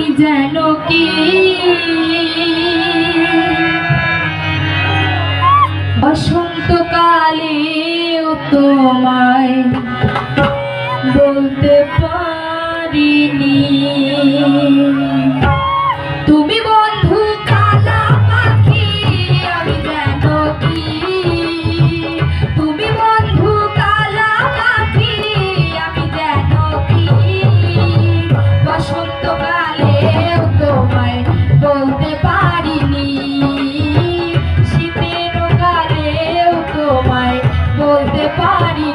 আমি যেন কি? বসন্তকালে তোমায় বলতে পারিনি।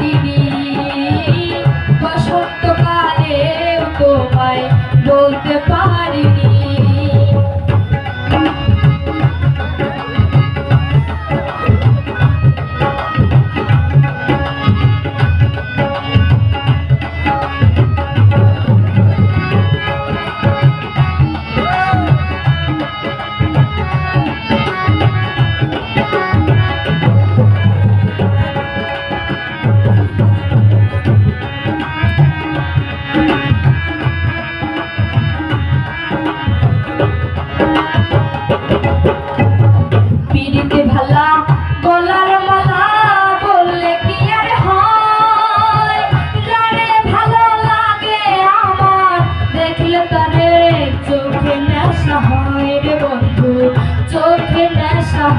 তিনি বসন্তকালেও তোমায় বলতে পারিনি।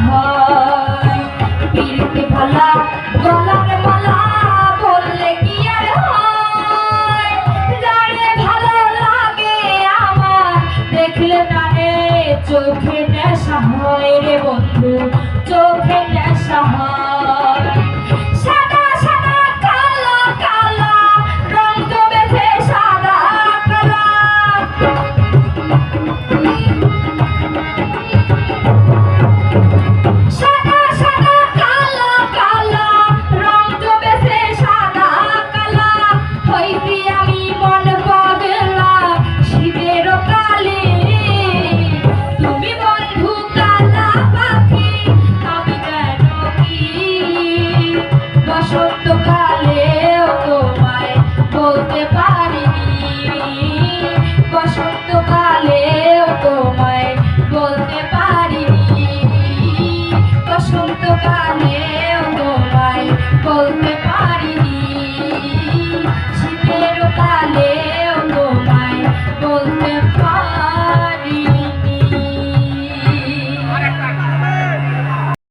হয়। পীরকে ভালা গলাকে মালা বললে কি আর হয় যারে ভালো লাগে আমার দেখলে তারে চোখে নেশা হয় রে বন্ধু চোখে নেশা হয় বলতে পারিনি। শীতের কালেও তোমায় বলতে পারি